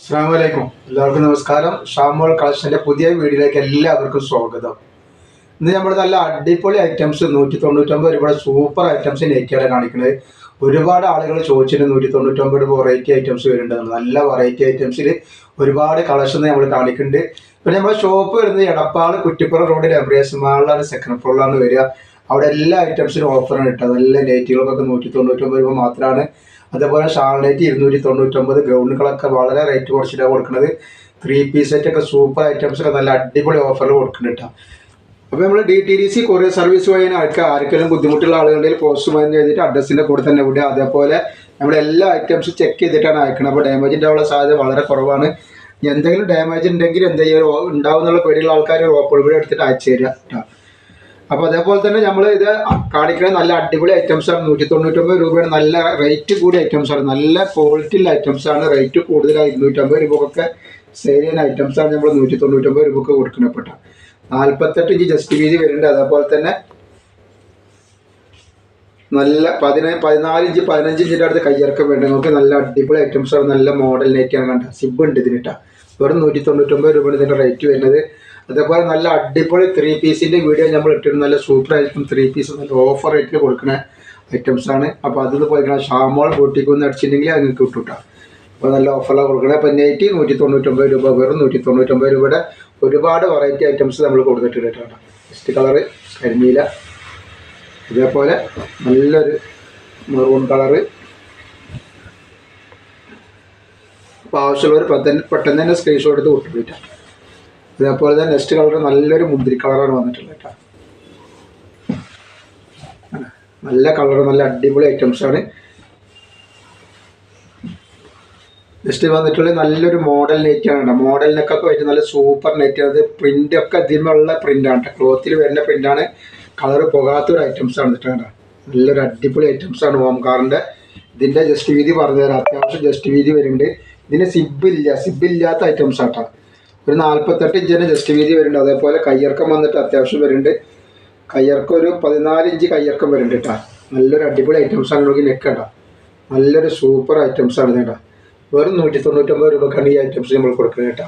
അസ്സാം വലൈക്കും എല്ലാവർക്കും നമസ്കാരം. ഷാമോൾ കളക്ഷന്റെ പുതിയ വീഡിയോയിലേക്ക് എല്ലാവർക്കും സ്വാഗതം. ഇന്ന് നമ്മൾ നല്ല അടിപൊളി ഐറ്റംസ് നൂറ്റി തൊണ്ണൂറ്റൊമ്പത് ഒരുപാട് സൂപ്പർ ഐറ്റംസ് നെറ്റിയാണ് കാണിക്കുന്നത്. ഒരുപാട് ആളുകൾ ചോദിച്ചിട്ട് നൂറ്റി തൊണ്ണൂറ്റൊമ്പത് വെറൈറ്റി ഐറ്റംസ് വരുന്നുണ്ട് നല്ല വെറൈറ്റി ഐറ്റംസിൽ ഒരുപാട് കളക്ഷൻ നമ്മൾ കാണിക്കുന്നുണ്ട്. പിന്നെ നമ്മുടെ ഷോപ്പ് വരുന്നത് എടപ്പാട് കുറ്റിപ്പുറം റോഡിൽ എംബ്രിയസ് മാളിലാണ് സെക്കൻഡ് ഫ്ലോറിലാണ് വരിക. അവിടെ എല്ലാ ഐറ്റംസിനും ഓഫറാണ് കിട്ടുക നല്ല നെറ്റുകൾക്കൊക്കെ നൂറ്റി തൊണ്ണൂറ്റൊമ്പത് രൂപ മാത്രമാണ് അതേപോലെ ഷാൾനൈറ്റ് ഇരുന്നൂറ്റി തൊണ്ണൂറ്റൊമ്പത് ഗൗണുകളൊക്കെ വളരെ റേറ്റ് കുറച്ചിട്ടാണ് കൊടുക്കുന്നത്. ത്രീ പീസ് സെറ്റ് ഒക്കെ സൂപ്പർ ഐറ്റംസ് ഒക്കെ നല്ല അടിപൊളി ഓഫറിൽ കൊടുക്കുന്നുണ്ട് അപ്പോൾ നമ്മൾ D T D C courier service വഴി ആൾക്ക് ആർക്കെങ്കിലും ബുദ്ധിമുട്ടുള്ള ആളുകളുണ്ടെങ്കിൽ പോസ്റ്റ്മാൻ ചെയ്തിട്ട് അഡ്രസ്സിന്റെ കൂടെ തന്നെ വിടുക. അതേപോലെ നമ്മൾ എല്ലാ ഐറ്റംസും ചെക്ക് ചെയ്തിട്ടാണ് അയക്കുന്നത് അപ്പോൾ ഡാമേജ് ഉണ്ടാവാനുള്ള സാധ്യത വളരെ കുറവാണ്. എന്തെങ്കിലും ഡാമേജ് ഉണ്ടെങ്കിൽ എന്തെങ്കിലും ഉണ്ടാവുന്നുള്ള പേടിയുള്ള ആൾക്കാർ ഓപ്പോഴും എടുത്തിട്ട് അയച്ചു തരിക കേട്ടോ അപ്പോൾ അതേപോലെ തന്നെ നമ്മൾ ഇത് കാണിക്കുന്ന നല്ല അടിപൊളി ഐറ്റംസ് ആണ്. നൂറ്റി തൊണ്ണൂറ്റൊമ്പത് രൂപയുടെ നല്ല റേറ്റ് കൂടിയ ഐറ്റംസ് ആണ്. നല്ല ക്വാളിറ്റിയുള്ള ഐറ്റംസ് ആണ് റേറ്റ് കൂടുതലായി ഇരുന്നൂറ്റമ്പത് രൂപക്കൊക്കെ സെയിൽ ചെയ്യുന്ന ഐറ്റംസ് ആണ് നമ്മൾ നൂറ്റി തൊണ്ണൂറ്റൊമ്പത് രൂപക്ക് കൊടുക്കണപ്പെട്ട നാൽപ്പത്തെട്ട് ഇഞ്ച് ജസ്റ്റ് വീതി വരുന്നുണ്ട്. അതേപോലെ തന്നെ നല്ല പതിന പതിനാല് ഇഞ്ച് പതിനഞ്ച് ഇഞ്ചിന്റെ അടുത്ത് കയ്യിറക്കം വേണ്ട? നമുക്ക് നല്ല അടിപൊളി ഐറ്റംസ് ആണ്. നല്ല മോഡലിനേക്കാണ് കണ്ട സിബ് ഉണ്ട് ഇതിനിട്ട. വെറും നൂറ്റി തൊണ്ണൂറ്റൊമ്പത് രൂപയാണ് ഇതിന്റെ റേറ്റ് വരുന്നത്. അതേപോലെ നല്ല അടിപൊളി ത്രീ പീസിന്റെ വീഡിയോ നമ്മൾ ഇട്ടിരുന്ന. നല്ല സൂപ്പർ ആയിരിക്കും ത്രീ പീസ് നല്ല ഓഫർ റേറ്റിൽ കൊടുക്കുന്ന ഐറ്റംസ് ആണ്. അപ്പോൾ അതിൽ പോയിക്കണം ഷാമോൾ ബോട്ടിക്കൊന്ന് അടിച്ചിട്ടുണ്ടെങ്കിൽ അത് നിങ്ങൾക്ക് കിട്ടും അപ്പോൾ നല്ല ഓഫറിലാണ് കൊടുക്കുന്നത് അപ്പോൾ നെറ്റ് നൂറ്റി തൊണ്ണൂറ്റൊമ്പത് രൂപ വെറും നൂറ്റി തൊണ്ണൂറ്റൊമ്പത് രൂപയുടെ ഒരുപാട് വെറൈറ്റി ഐറ്റംസ് നമ്മൾ കൊടുത്തിട്ടുണ്ട് കേട്ടോ കളറ് കരിമീല ഇതേപോലെ നല്ലൊരു മെറൂൺ കളറ് അപ്പോൾ ആവശ്യമുള്ളവർ പെട്ടെന്ന് തന്നെ സ്ക്രീൻഷോട്ട് എടുത്ത് വിട്ടുപോയിട്ടാണ് ഇതേപോലെ തന്നെ നെക്സ്റ്റ് കളർ നല്ലൊരു മുന്തിരി കളറാണ് വന്നിട്ടുള്ളത് കേട്ടോ. നല്ല കളർ നല്ല അടിപൊളി ഐറ്റംസ് ആണ്. നെക്സ്റ്റ് വന്നിട്ടുള്ള നല്ലൊരു മോഡൽ നെറ്റ് ആണ് മോഡൽ നെക്കൊക്കെ നല്ല സൂപ്പർ നെറ്റ് അത് പ്രിന്റ് ഒക്കെ ഇതിനുള്ള പ്രിന്റ് ആണ് ക്ലോത്തിൽ വരുന്ന പ്രിന്റ് ആണ്. കളർ പോകാത്തൊരു ഐറ്റംസ് ആണ് കേട്ടോ. നല്ലൊരു അടിപൊളി ഐറ്റംസ് ആണ് ഹോം കാറിന്റെ ഇതിന്റെ ജസ്റ്റ് വീതി പറഞ്ഞുതരാം. അത്യാവശ്യം ജസ്റ്റ് വീതി വരുന്നുണ്ട്. ഇതിന് സിബ് ഇല്ല. സിബ് ഇല്ലാത്ത ഐറ്റംസ് ആട്ടോ ഒരു നാൽപ്പത്തെട്ട് ഇഞ്ചിന് ജസ്റ്റ് വീതി വരുന്നുണ്ട്. അതേപോലെ കയ്യിറക്കം വന്നിട്ട് അത്യാവശ്യം വരുന്നുണ്ട്. കയ്യിറക്കം ഒരു പതിനാല് ഇഞ്ച് കയ്യിറക്കം വരുന്നുണ്ട് കേട്ടോ നല്ലൊരു അടിപൊളി ഐറ്റംസ് ആണ് നോക്കി നെക്ക് നല്ലൊരു സൂപ്പർ ഐറ്റംസ് ആണ് കേട്ടോ വെറും നൂറ്റി തൊണ്ണൂറ്റൊമ്പത് രൂപക്കാണ് ഈ ഐറ്റംസ് നമ്മൾ കൊടുക്കുന്നത് കേട്ടോ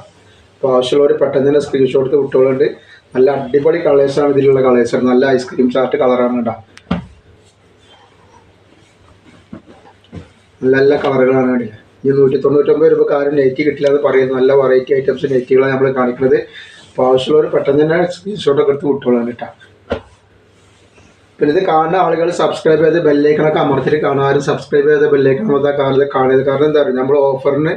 അപ്പോൾ ആവശ്യമുള്ളവർ പെട്ടെന്ന് തന്നെ സ്ക്രീൻഷോട്ട് കുട്ടികളുണ്ട് നല്ല അടിപൊളി കളേഴ്സാണ് ഇതിലുള്ള കളേഴ്സ് നല്ല ഐസ്ക്രീം ചാർട്ട് കളറാണ് കേട്ടോ നല്ല നല്ല കളറുകളാണ് കേട്ടോ ഈ നൂറ്റി തൊണ്ണൂറ്റൊമ്പത് രൂപക്ക് ആരും നെറ്റ് കിട്ടില്ല എന്ന് പറയുന്നു. നല്ല വെറൈറ്റി ഐറ്റംസ് നെറ്റുകളാണ് നമ്മൾ കാണിക്കുന്നത്. അപ്പോൾ ആവശ്യമുള്ളവർ പെട്ടെന്ന് തന്നെ സ്ക്രീൻഷോട്ടൊക്കെ എടുത്ത് വിട്ടോളാം കേട്ടോ പിന്നെ ഇത് കാണുന്ന ആളുകൾ സബ്സ്ക്രൈബ് ചെയ്ത് ബെല്ലൈക്കണൊക്കെ അമർത്തിട്ട് ആരും സബ്സ്ക്രൈബ് ചെയ്ത ബെല്ലൈക്കൺ അമർത്താൻ കാണുന്നത് കാണുന്നത്. കാരണം എന്താ പറയുക നമ്മൾ ഓഫറിന്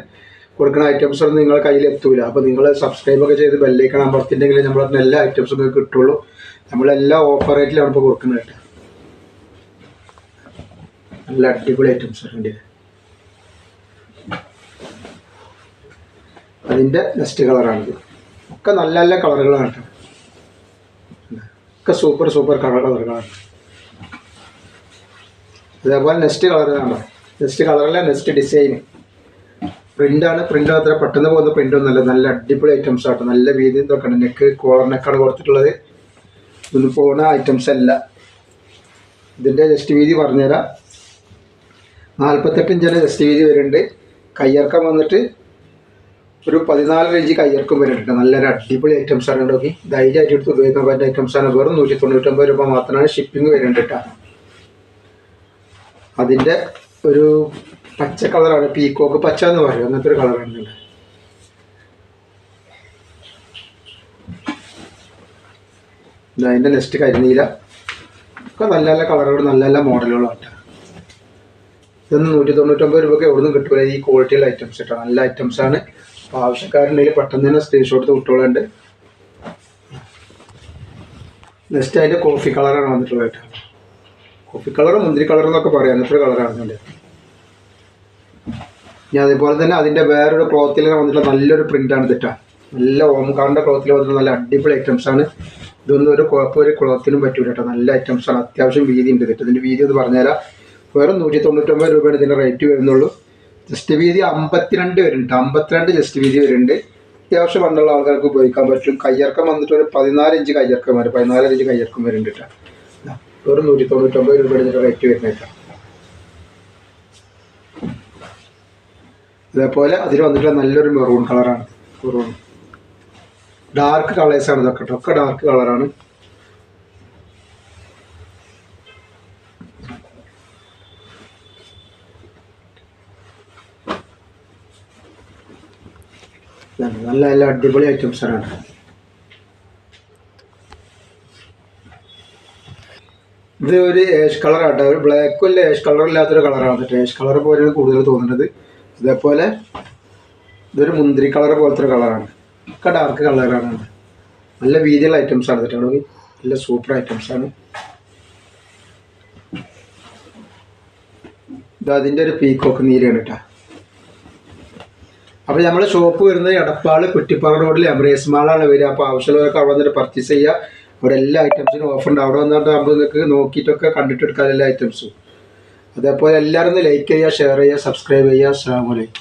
കൊടുക്കുന്ന ഐറ്റംസ് ഒന്നും നിങ്ങളുടെ കയ്യിൽ എത്തൂല. അപ്പോൾ നിങ്ങൾ സബ്സ്ക്രൈബ് ഒക്കെ ചെയ്ത് ബെല്ലൈക്കൺ നമ്മൾ അതിന് എല്ലാ ഐറ്റംസും ഒക്കെ കിട്ടുള്ളൂ. നമ്മളെല്ലാ ഓഫർ റേറ്റിലാണ് ഇപ്പോൾ കൊടുക്കുന്നത് നല്ല അടിപൊളി ഐറ്റംസ് ഉണ്ട് അതിന്റെ നെക്സ്റ്റ് കളറാണിത് ഒക്കെ നല്ല നല്ല കളറുകളാണ് ഒക്കെ സൂപ്പർ സൂപ്പർ കളർ കളറുകളാണ് അതേപോലെ നെക്സ്റ്റ് കളർ കാണാം. നെക്സ്റ്റ് കളറിലെ നെക്സ്റ്റ് ഡിസൈൻ പ്രിന്റാണ് പ്രിന്റ് അത്ര പെട്ടെന്ന് പോകുന്ന പ്രിന്റ് ഒന്നുമല്ല നല്ല അടിപൊളി ഐറ്റംസ് ആട്ടോ. നല്ല വീതി ഇതൊക്കെ നെക്ക് കോളർ നെക്കാണ് കൊടുത്തിട്ടുള്ളത്. ഇതൊന്നും പോണ ഐറ്റംസ് അല്ല. ഇതിന്റെ ജസ്റ്റ് വീതി പറഞ്ഞുതരാം. നാൽപ്പത്തെട്ട് ഇഞ്ചിന്റെ ജസ്റ്റ് വീതി വരുന്നുണ്ട്. കയ്യിറക്കം വന്നിട്ട് ഒരു പതിനാലര ഇഞ്ച് കയ്യിറക്കം വരുന്നുണ്ട്. നല്ലൊരു അടിപൊളി ഐറ്റംസ് ആണ് നോക്കി ധൈര്യമായിട്ട് എടുത്ത് ഉപയോഗിക്കാൻ പറ്റുന്ന ഐറ്റംസ് ആണ്. വെറും നൂറ്റി തൊണ്ണൂറ്റൊമ്പത് രൂപ മാത്രമാണ് ഷിപ്പിംഗ് വരുന്നുണ്ട് അതിന്റെ ഒരു പച്ച കളറാണ് പീക്കോക്ക് പച്ച എന്ന് പറയും. അങ്ങനത്തെ ഒരു കളർ വരുന്നുണ്ട്. അതിന്റെ നെക്സ്റ്റ് കരിനീല. ഒക്കെ നല്ല നല്ല കളറുകൾ നല്ല നല്ല മോഡലുകളാണ് ഇതൊന്നും നൂറ്റി തൊണ്ണൂറ്റൊമ്പത് രൂപയ്ക്ക് എവിടെ നിന്നും കിട്ടില്ല ഈ ക്വാളിറ്റിയുള്ള ഐറ്റംസ് കേട്ടോ. നല്ല ഐറ്റംസ് ആണ്. ആവശ്യക്കാരുണ്ടെങ്കിൽ പെട്ടെന്ന് തന്നെ സ്ക്രീൻഷോട്ട് വിട്ടോളുണ്ട്. നെക്സ്റ്റ് അതിന്റെ കോഫി കളറാണ് വന്നിട്ടുള്ളത് കോഫി കളർ മുന്തിരി കളർ എന്നൊക്കെ പറയാം. അങ്ങനത്തെ കളറാണ് ഇതിന്റെ ഇനി അതേപോലെ തന്നെ അതിന്റെ വേറൊരു ക്ലോത്തിൽ വന്നിട്ടുള്ള നല്ലൊരു പ്രിന്റാണ് തെറ്റാ നല്ല ഓംകാറിന്റെ ക്ലോത്തിൽ വന്നിട്ടുള്ള നല്ല അടിപൊളി ഐറ്റംസ് ആണ്. ഇതൊന്നും ഒരു കുഴപ്പം ഒരു ക്ലോത്തിനും പറ്റൂല കേട്ടോ. നല്ല ഐറ്റംസ് ആണ്. അത്യാവശ്യം വീതി ഉണ്ട് തെറ്റ് ഇതിന്റെ വീതി എന്ന് പറഞ്ഞുതരാം. വെറും നൂറ്റി തൊണ്ണൂറ്റൊമ്പത് രൂപയാണ് ഇതിന്റെ റേറ്റ് വരുന്നുള്ളൂ. ജസ്റ്റ് വീതി അമ്പത്തിരണ്ട് വരുന്നുണ്ട്. അമ്പത്തിരണ്ട് ജസ്റ്റ് വീതി വരുന്നുണ്ട്. അത്യാവശ്യം പണ്ടുള്ള ആൾക്കാർക്ക് ഉപയോഗിക്കാൻ പറ്റും. കയ്യിറക്കം വന്നിട്ട് ഒരു പതിനാല് ഇഞ്ച് കയ്യിറക്കം വരും. പതിനാല് ഇഞ്ച് കയ്യിറക്കം വരുന്നുണ്ട് വെറും നൂറ്റി തൊണ്ണൂറ്റൊമ്പത് രൂപയുടെ റേറ്റ് വരുന്നില്ല അതേപോലെ അതിൽ വന്നിട്ടുള്ള നല്ലൊരു മെറൂൺ കളറാണ്. മെറൂൺ. ഡാർക്ക് കളേഴ്സാണ് ഇതൊക്കെ ഒക്കെ ഡാർക്ക് കളറാണ്. നല്ല നല്ല അടിപൊളി ഐറ്റംസ് ആണ്. ഇത് ഒരു ഏഷ് കളർ ആട്ടോ. ഒരു ബ്ലാക്കും അല്ല ഏഷ് കളർ ഇല്ലാത്തൊരു കളറാണ് കേട്ടോ ഏഷ് കളർ പോലെയാണ് കൂടുതൽ തോന്നുന്നത്. ഇതേപോലെ ഇതൊരു മുന്തിരി കളർ പോലത്തെ ഒരു കളറാണ് ഒക്കെ ഡാർക്ക് കളറാണ് നല്ല വീതിയുള്ള ഐറ്റംസ് ആണ് കേട്ടോ. നല്ല സൂപ്പർ ഐറ്റംസ് ആണ്. ഇത് അതിന്റെ ഒരു പീക്കോക്ക് നീരാണ് കേട്ടോ. അപ്പോൾ നമ്മൾ ഷോപ്പ് വരുന്നത് എടപ്പാൾ കുറ്റിപ്പാറ റോഡിൽ എംബ്രേസ് മാളാണ് വരിക. അപ്പോൾ ആവശ്യമുള്ളവരൊക്കെ അവിടെ വന്നിട്ട് പർച്ചേസ് ചെയ്യുക. ഇവിടെ എല്ലാ ഐറ്റംസിനും ഓഫർ ഉണ്ട്. അവിടെ വന്നിട്ട് നമ്മൾ നിങ്ങൾക്ക് നോക്കിയിട്ടൊക്കെ കണ്ടിട്ട് എടുക്കാം എല്ലാ ഐറ്റംസും അതേപോലെ എല്ലാവരും ലൈക്ക് ചെയ്യുക ഷെയർ ചെയ്യുക സബ്സ്ക്രൈബ് ചെയ്യുക. അസ്സാം വലൈക്കും